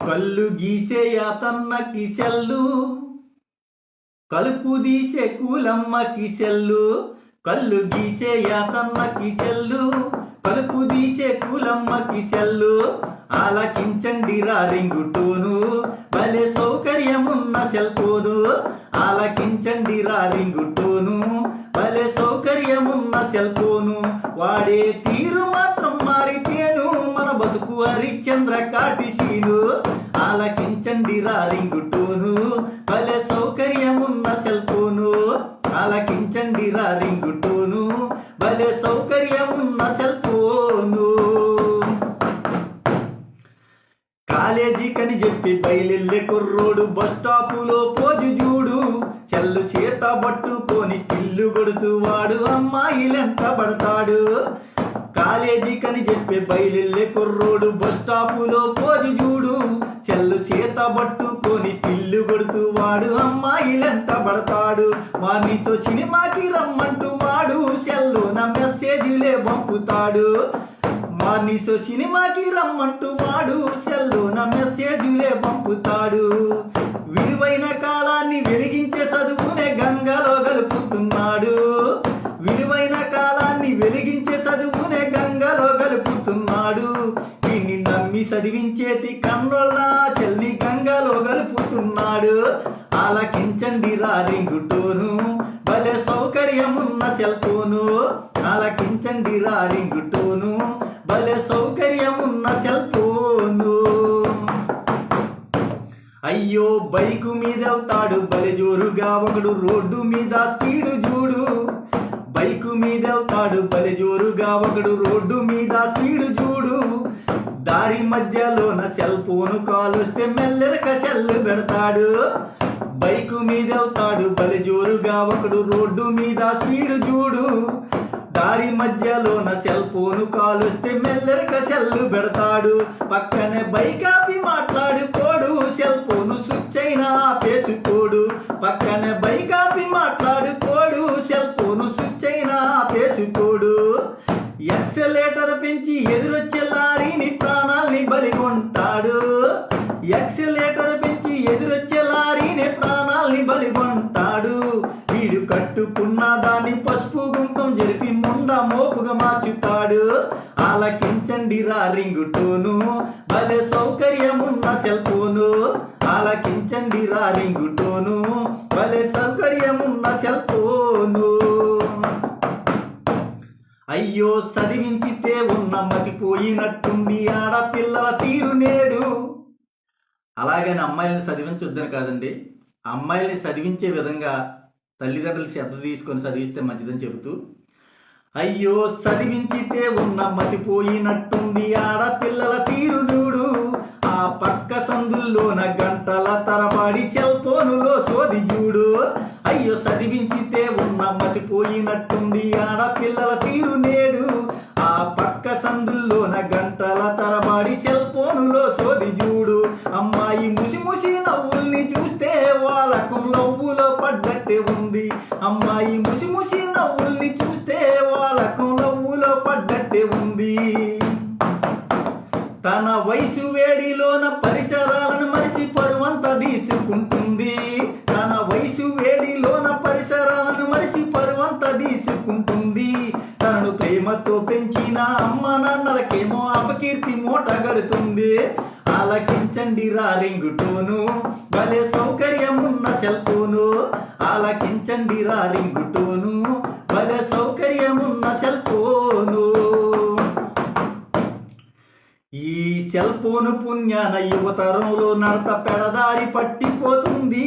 కళ్ళు గీసే యాతన్నకి కిసెల్లు కలుపు తీసే కూలమ్మ కిసెల్లు కళ్ళు గీసే యాతన్న కిసెల్లు కలుపు తీసే కూలమ్మ కిసెల్లు ఆలకించండి రా రింగుటూను భలే సౌకర్యమున్న సెల్ఫోను ఆలకించండి రా రింగుటూను భలే సౌకర్యమున్న సెల్ఫోను వాడే తీ బతుకు హరిశ్చంద్ర కాటిసీను ఆలకించండి రా రింగుటూను భలే సౌకర్యమున్న సెల్ఫోను. ఆలకించండి రా రింగుటూను భలే సౌకర్యమున్న సెల్ఫోను. కాలేజీకని చెప్పి బయలెళ్ళే కుర్రోడు బస్ స్టాపులో పోజు చూడు చెల్లు సీత పట్టుకొని స్టిల్లు కొడుతూ వాడు అమ్మాయిలంట పడతాడు. కాలేజీకని చెప్పే బయలెళ్ళే కుర్రోడు బస్ స్టాపులో పోజు చూడు. చెల్లు సీత పట్టుకొని స్టిల్లు కొడుతూ వాడు అమ్మాయిలంట పడతాడు. వాడిని సినిమాకి రమ్మంటూ వాడు సెల్లు నా మెసేజ్లే పంపుతాడు. మార్నిసో సినిమాకి రమ్మంటూ వాడు సెల్లు నా మెసేజ్లే పంపుతాడు. విలువైన కా చదివించేటి కన్నుల చెల్లి గంగలో గలుపుతున్నాడు. ఆలకించండి రా రింగుటోను భలే సౌకర్యమున్న సెల్ఫోను. ఆలకించండి రా రింగుటోను భలే సౌకర్యమున్న సెల్ఫోను. అయ్యో బైకు మీద వెళ్తాడు బలి జోరుగా ఒకడు రోడ్డు మీద స్పీడు చూడు. బైకు మీద వెళ్తాడు బలి జోరుగా ఒకడు రోడ్డు మీద స్పీడు చూడు. దారి మధ్యలోన సెల్ ఫోన్ కాల్ వస్తే మెల్లెరక సెల్లు పెడతాడు. బైకు మీద వెళ్తాడు బలి జోరుగా ఒకడు రోడ్డు మీద స్పీడు చూడు. దారి మధ్యలోన సెల్ ఫోన్ కాల్ వస్తే మెల్లెరక సెల్లు పెడతాడు. పక్కనే బైక్ ఆపి మాట్లాడుకోడు సెల్ ఫోన్ స్విచ్ అయినా ఆపేసుకోడు. పక్కనే బైక్ ఆపి గుంకం ముంద ముండ మోపుగా మార్చుతాడు. ఆలకించండి రా రింగుటోను. భలే సౌకర్యమున్న సెల్ ఫోను ఆలకించండి రా రింగుటోను. భలే సౌకర్యమున్న సెల్ ఫోను అయ్యో చదివించితే ఉన్న మతిపోయినట్టుంది ఆడపిల్లల తీరు నేడు. అలాగని అమ్మాయిల్ని చదివించొద్దని కాదండి. అమ్మాయిల్ని చదివించే విధంగా తల్లిదండ్రులు శ్రద్ధ తీసుకొని చదివిస్తే మంచిదని చెబుతూ అయ్యో చదివించితే ఉన్న మతిపోయినట్టుంది ఆడపిల్లల తీరు చూడు. ఆ పక్క సందుల్లోన గంటల తరబడి సెల్ ఫోనులో సోది చూడు. అయ్యో చదివించితే ఉన్న మతిపోయినట్టుంది ఆడపిల్లల తీరు నేడు. ఆ పక్క సందుల్లోన గంటల తరబడి సెల్ ఫోనులో సోది చూడు. అమ్మాయి ముసి ముసి నవ్వుల్ని చూస్తే వాళ్ళకు నవ్వులో పడ్డట్టే ఉంది. అమ్మాయి ముసి ముసి నవ్వుల్ని చూస్తే వయసు వేడిలోన పరిసరాలను మనిషి పరువంత తీసుకుంటుంది. తన వయసు వేడిలోన పరిసరాలను మనిషి పరువంత తీసుకుంటుంది. తనను ప్రేమతో పెంచిన అమ్మ నాన్నలకేమో అపకీర్తి మూట గడుతుంది. ఆలకించండి రారింగుటోను భలే సౌకర్యమున్న సెల్ఫోను. ఆలకించండి రారింగుటోను భలే పోను పుణ్యాన యువతరంలో నడత పెడదారి పట్టిపోతుంది.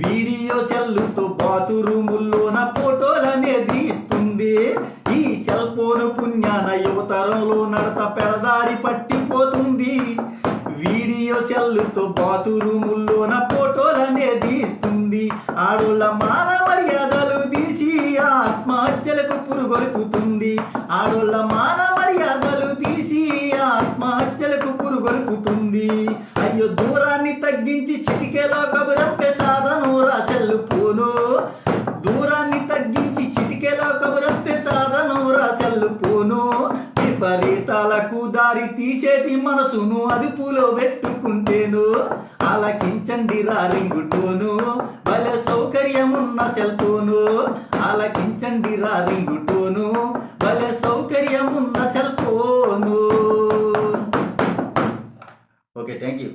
వీడియో సెల్లుతో బాతురూముల్లోన ఫోటోలనేది ఇస్తుంది ఈ సెల్ ఫోన్ పుణ్యాన యువతరంలో నడత పెడదారి పట్టిపోతుంది. వీడియో సెల్లుతో బాతురూముల్లోన ఫోటోలనేది ఇస్తుంది ఆడోళ్ళ మాన మర్యాదలు తీసి ఆత్మహత్యలకు పురుగొలుపుతుంది. ఆడోళ్ళ తీసేటి మనసును అదుపులో పెట్టుకుంటేను. ఆలకించండి రా రింగుటోను. భలే సౌకర్యమున్న సెల్ ఫోను ఆలకించండి రా రింగుటోను. భలే సౌకర్యమున్న cell phone okay thank you